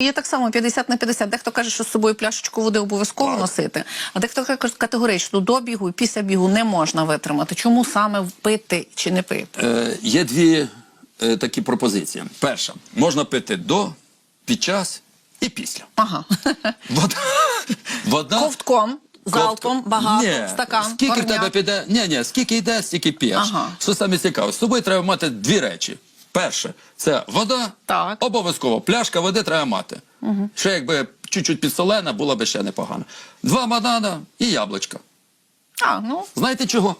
Є так само 50 на 50. Дехто каже, що з собою пляшечку води обов'язково носити, а дехто каже категорично до бігу і після бігу не можна витримати. Чому саме пити чи не пити? Е, є дві е, такі пропозиції. Перша, можна пити до, під час і після. Ага. Вода, вода Ковтком, залпом, багато, Ні, стакан, Скільки в тебе піде? Ні, ні, скільки йде, стільки п'єш. Ага. Що саме цікаво? З собою треба мати дві речі. Перше, це вода. Так. Обов'язково. Пляшка води треба мати. Угу. Ще якби чуть-чуть підсолена, було б ще непогано. Два банана і яблучка. А, ну, Знаєте чого?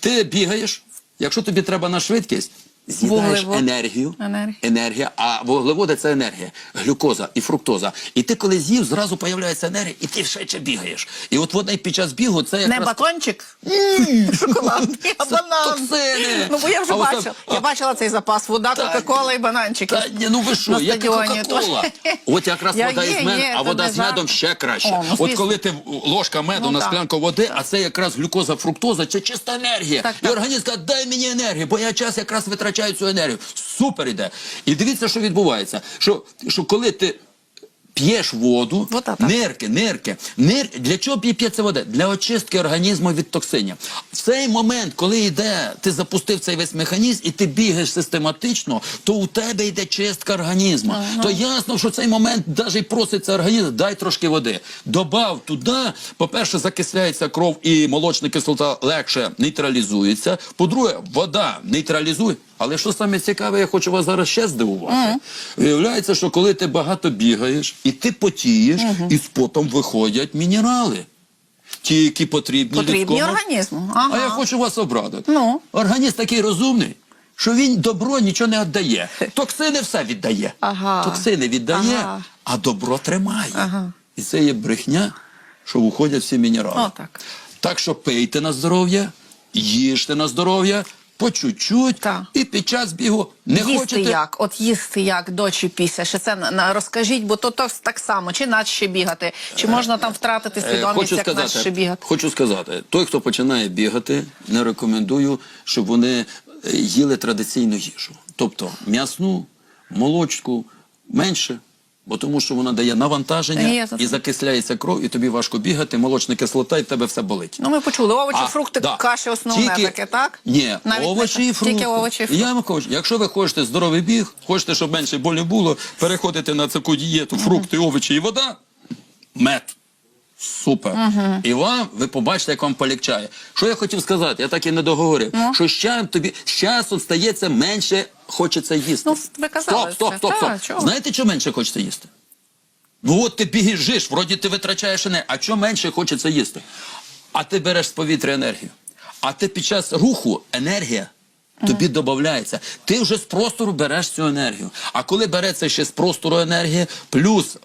Ти бігаєш, якщо тобі треба на швидкість, з'їдаєш енергію, Енергія. енергія, а вуглеводи це енергія, глюкоза і фруктоза. І ти, коли з'їв, зразу появляється енергія, і ти швидше бігаєш. І от вони під час бігу це не батончик, шоколадний, а банан. токсини. Ну, бо я вже бачила. Я бачила цей запас. Вода, кока-кола і бананчики. Та ні, ну ви що, яка. Кока-Кола? От якраз вода із медом, а вода з медом ще краще. Ну, От коли ти ложка меду Ну, на склянку води, а це якраз глюкоза, фруктоза, це чиста енергія. І організм каже, дай мені енергію, бо я час якраз витрачаю цю енергію. Супер іде. І дивіться, що відбувається. Що, що коли ти п'єш воду, Вода, нирки, нирки. Нир... Для чого п'ється вода? Для очистки організму від токсинів. В цей момент, коли йде, ти запустив цей весь механізм і ти бігаєш систематично, то у тебе йде чистка організму. То ясно, що цей момент навіть проситься організм, дай трошки води. Добав туди, по-перше, закисляється кров і молочна кислота легше нейтралізується. По-друге, вода нейтралізує. Але що саме цікаве, я хочу вас зараз ще здивувати. Виявляється, що коли ти багато бігаєш і ти потієш, і з потом виходять мінерали. Ті, які потрібні, Потрібні організму. Ага. А я хочу вас обрадити. Ну? Організм такий розумний, що він добро нічого не віддає. Токсини все віддає. Ага. Токсини віддає, Ага. а добро тримає. Ага. І це є брехня, що виходять всі мінерали. О, так. Так що пийте на здоров'я, їжте на здоров'я, по чуть-чуть, і під час бігу не їсти хочете. як? От їсти як до чи після? Ще це на, розкажіть, бо то, то так само, чи наче бігати, чи можна там втратити Е, свідомість, Хочу як наче бігати? хочу сказати, той, хто починає бігати, не рекомендую, щоб вони е, їли традиційну їжу. Тобто м'ясну, молочку менше, бо тому що вона дає навантаження Є, і закисляється кров, і тобі важко бігати, молочна кислота, і тебе все болить. Ну, ми почули, овочі, А, фрукти, да. каші основне Тільки- таке, так? Ні, Навіть овочі і фрукти. Тільки овочі і фрукти. Я вам кажу, якщо ви хочете здоровий біг, хочете, щоб менше болі було, переходите на таку дієту, фрукти, овочі і вода, мед. Супер. І вам, ви побачите, як вам полегчає. Що я хотів сказати, я так і не договорив. Ну? Що з часом тобі з часом стається менше хочеться їсти. Ну, ви казали стоп, стоп, це. стоп, Та, стоп. чого? Знаєте, що менше хочеться їсти? Ну от ти біжиш, вроді ти витрачаєш енергію, а що менше хочеться їсти? А ти береш з повітря енергію. А ти під час руху енергія тобі додається. Ти вже з простору береш цю енергію. А коли береться ще з простору енергія, плюс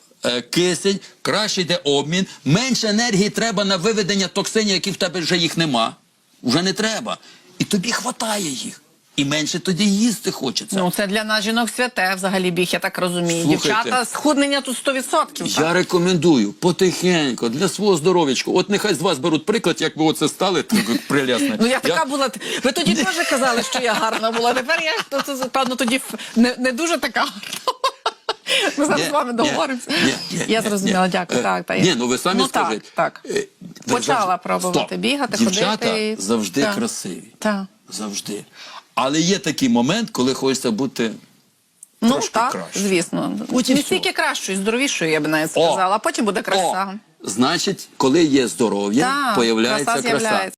кисень, краще йде обмін, менше енергії треба на виведення токсинів, які в тебе вже їх нема. Вже не треба. І тобі хватає їх. І менше тоді їсти хочеться. Ну, це для нас жінок святе взагалі біг, я так розумію. Слухайте. Дівчата, схуднення тут 100%. Я рекомендую потихеньку для свого здоров'ячку. От нехай з вас беруть приклад, як ви оце стали так от. Ну я така була. Ви тоді теж казали, що я гарна була. Тепер я певно тоді не, не дуже така гарна. Ми зараз з вами договоримося. Я зрозуміла, дякую. Е, Так, так. Ні, ну ви самі ну, скажіть. Так, так. Е, Почала пробувати бігати, Дівчата ходити. завжди красиві. Так. Завжди. Але є такий момент, коли хочеться бути Ну так, краще. звісно. От Не стільки кращою, здоровішою, я б навіть сказала, а потім буде краса. О, значить, коли є здоров'я, Так, появляється краса.